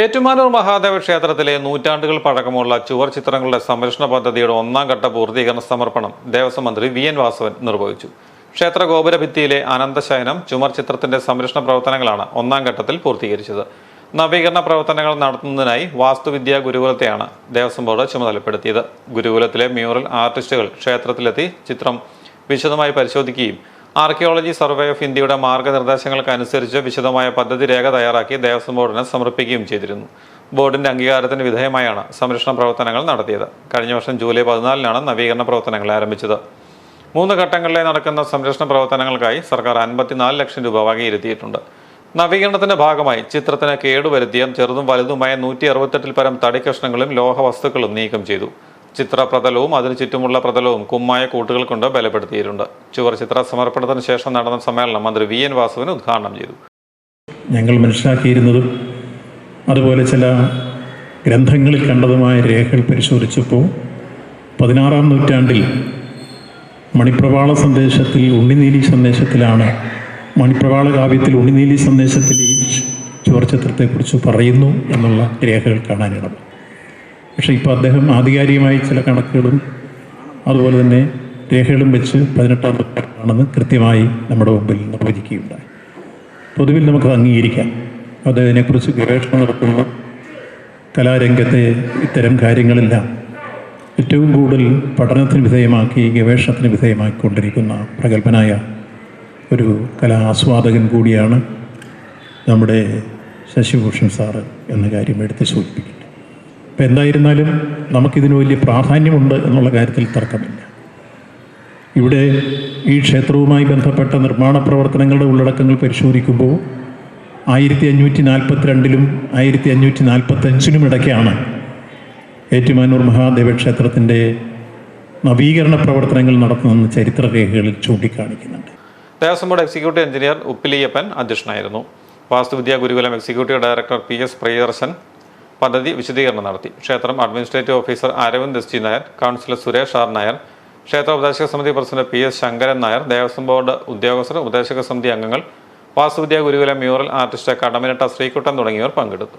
ഏറ്റുമാനൂർ മഹാദേവ ക്ഷേത്രത്തിലെ നൂറ്റാണ്ടുകൾ പഴക്കമുള്ള ചുവർ ചിത്രങ്ങളുടെ സംരക്ഷണ പദ്ധതിയുടെ ഒന്നാം ഘട്ട പൂർത്തീകരണ സമർപ്പണം ദേവസ്വം മന്ത്രി വി എൻ വാസവൻ നിർവഹിച്ചു. ക്ഷേത്ര ഗോപുര ഭിത്തിയിലെ അനന്തശയനം ചുമർ ചിത്രത്തിന്റെ സംരക്ഷണ പ്രവർത്തനങ്ങളാണ് ഒന്നാം ഘട്ടത്തിൽ പൂർത്തീകരിച്ചത്. നവീകരണ പ്രവർത്തനങ്ങൾ നടത്തുന്നതിനായി വാസ്തുവിദ്യാ ഗുരുകുലത്തെയാണ് ദേവസ്വം ബോർഡ് ചുമതലപ്പെടുത്തിയത്. ഗുരുകുലത്തിലെ മ്യൂറൽ ആർട്ടിസ്റ്റുകൾ ക്ഷേത്രത്തിലെത്തി ചിത്രം വിശദമായി പരിശോധിക്കുകയും ആർക്കിയോളജി സർവേ ഓഫ് ഇന്ത്യയുടെ മാർഗനിർദ്ദേശങ്ങൾക്കനുസരിച്ച് വിശദമായ പദ്ധതി രേഖ തയ്യാറാക്കി ദേവസ്വം ബോർഡിന് സമർപ്പിക്കുകയും ചെയ്തിരുന്നു. ബോർഡിന്റെ അംഗീകാരത്തിന് വിധേയമായാണ് സംരക്ഷണ പ്രവർത്തനങ്ങൾ നടത്തിയത്. കഴിഞ്ഞ വർഷം ജൂലൈ പതിനാലിനാണ് നവീകരണ പ്രവർത്തനങ്ങൾ ആരംഭിച്ചത്. മൂന്ന് ഘട്ടങ്ങളിലായി നടക്കുന്ന സംരക്ഷണ പ്രവർത്തനങ്ങൾക്കായി സർക്കാർ അൻപത്തിനാല് ലക്ഷം രൂപ വകയിരുത്തിയിട്ടുണ്ട്. നവീകരണത്തിന്റെ ഭാഗമായി ചിത്രത്തിന് കേടുവരുത്തിയ ചെറുതും വലുതുമായ നൂറ്റി അറുപത്തെട്ടിൽ പരം തടി കഷ്ണങ്ങളും ലോഹ വസ്തുക്കളും നീക്കം ചെയ്തു. ചിത്ര പ്രതലവും അതിനു ചുറ്റുമുള്ള പ്രതലവും കുമ്മായ കൂട്ടുകൾ കൊണ്ട് ബലപ്പെടുത്തിയിട്ടുണ്ട്. ചുവർ ചിത്ര സമർപ്പണത്തിന് ശേഷം നടന്ന സമ്മേളനം മന്ത്രി വി. എൻ. വാസവൻ ഉദ്ഘാടനം ചെയ്തു. ഞങ്ങൾ മനസ്സിലാക്കിയിരുന്നതും അതുപോലെ ചില ഗ്രന്ഥങ്ങളിൽ കണ്ടതുമായ രേഖകൾ പരിശോധിച്ചപ്പോൾ പതിനാറാം നൂറ്റാണ്ടിൽ മണിപ്രവാള സന്ദേശത്തിൽ ഉണ്ണിനീലി സന്ദേശത്തിലാണ് മണിപ്രവാള കാവ്യത്തിൽ ഉണ്ണിനീലി സന്ദേശത്തിൽ ഈ ചുവർച്ചിത്രത്തെക്കുറിച്ച് പറയുന്നു എന്നുള്ള രേഖകൾ കാണാനിടം പക്ഷേ ഇപ്പോൾ അദ്ദേഹം ആധികാരികമായി ചില കണക്കുകളും അതുപോലെ തന്നെ രേഖകളും വെച്ച് പതിനെട്ടാം നൂറ്റാണ്ടാണെന്ന് കൃത്യമായി നമ്മുടെ മുമ്പിൽ നിർവചിക്കുകയുണ്ടായി. പൊതുവിൽ നമുക്ക് അംഗീകരിക്കാം. അദ്ദേഹത്തിനെക്കുറിച്ച് ഗവേഷണം നടത്തുന്ന. കലാരംഗത്തെ ഇത്തരം കാര്യങ്ങളെല്ലാം ഏറ്റവും കൂടുതൽ പഠനത്തിന് വിധേയമാക്കി ഗവേഷണത്തിന് വിധേയമാക്കിക്കൊണ്ടിരിക്കുന്ന പ്രഗത്ഭനായ ഒരു കലാ ആസ്വാദകൻ കൂടിയാണ് നമ്മുടെ ശശിഭൂഷൺ സാറ് എന്ന കാര്യം എടുത്ത് സൂചിപ്പിക്കുന്നത് അപ്പം എന്തായിരുന്നാലും നമുക്കിതിന് വലിയ പ്രാധാന്യമുണ്ട് എന്നുള്ള കാര്യത്തിൽ തർക്കമില്ല. ഇവിടെ ഈ ക്ഷേത്രവുമായി ബന്ധപ്പെട്ട നിർമ്മാണ പ്രവർത്തനങ്ങളുടെ ഉള്ളടക്കങ്ങൾ പരിശോധിക്കുമ്പോൾ ആയിരത്തി അഞ്ഞൂറ്റി നാൽപ്പത്തിരണ്ടിലും ആയിരത്തി അഞ്ഞൂറ്റി നാൽപ്പത്തഞ്ചിനും ഇടയ്ക്കാണ് ഏറ്റുമാനൂർ മഹാദേവ ക്ഷേത്രത്തിന്റെ നവീകരണ പ്രവർത്തനങ്ങൾ നടത്തുന്ന ചരിത്രരേഖകളിൽ ചൂണ്ടിക്കാണിക്കുന്നുണ്ട്. Devaswom board executive engineer Uppiliyappan അധ്യക്ഷനായിരുന്നു. വാസ്തുവിദ്യാ ഗുരുകുലം executive director P S Priyadarshan പദ്ധതി വിശദീകരണം നടത്തി. ക്ഷേത്രം administrative officer Aravind S G Nair councillor Suresh R Nair ക്ഷേത്ര ഉപദേശക സമിതി president P S Sankaran Nair Devaswom board ഉദ്യോഗസ്ഥർ ഉപദേശക സമിതി അംഗങ്ങൾ വാസുവിദ്യ ഗുരുകുല മ്യൂറൽ ആർട്ടിസ്റ്റ് കടമിനട്ട ശ്രീകുട്ടൻ തുടങ്ങിയവർ പങ്കെടുത്തു.